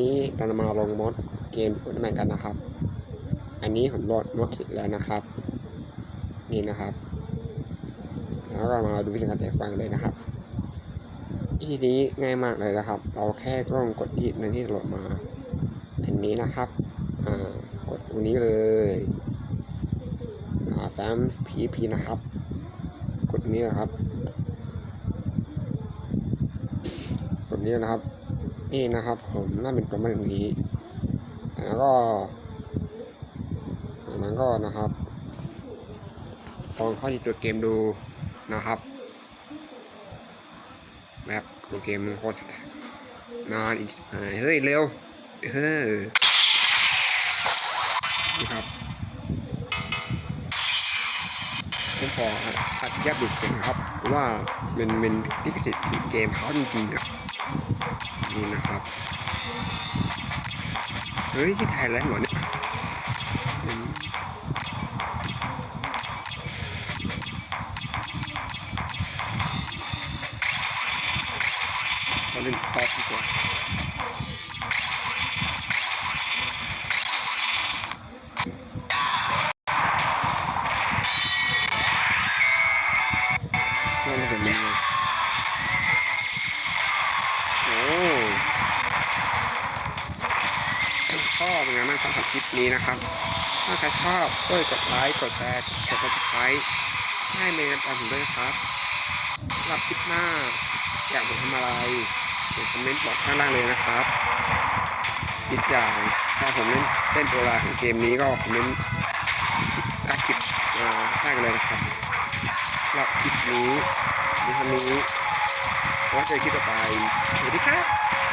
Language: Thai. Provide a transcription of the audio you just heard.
นี้เราจะมาลงมดเกมอุลตร้าแมนกันนะครับ อันนี้ผมโหลดมดเสร็จแล้วนะครับ นี่นะครับ แล้วเรามาดูวิธีการแตกฟังเลยนะครับวิธีนี้ง่ายมากเลยนะครับ เราแค่ต้องกดที่ในที่โหลดมา อันนี้นะครับกดตรงนี้เลยอ่าแฟ้ม PEP นะครับ กดนี้นะครับ กดนี้นะครับ นี่นะครับ ผมน่าเป็นตัวมันอย่างนี้แล้วก็จากนั้นก็นะครับลองเข้าที่ตัวเกมดูนะครับแบบตัวเกมมันโคตรนานอีกเฮ้ย เร็วเฮ้ยนี่ครับผมขออัดแยบดูเสียงครับว่าเป็นเป็นลิขสิทธิ์ที่เกมเขาจริงๆอะ นี่นะครับ เฮ้ยที่ถ่ายแลนด์เหมดเนี่ยเราเล่นป๊อปดีกว่า ก็เป็นไงบ้างครับกับคลิปนี้นะครับ ถ้าใครชอบช่วยกดไลค์ กดแชร์ กด subscribe ให้เมย์ตามผมด้วยนะครับสำหรับคลิปหน้า อยากผมทำอะไรเดี๋ยวคอมเมนต์บอกข้างล่างเลยนะครับคิดอย่างถ้าผมเล่นเล่นตัวลาของเกมนี้ก็คอมเมนต์คลิปตัดคลิปมาได้กันเลยนะครับสำหรับคลิปนี้ในครั้งนี้ไว้เจอคลิปต่อไป สวัสดีครับ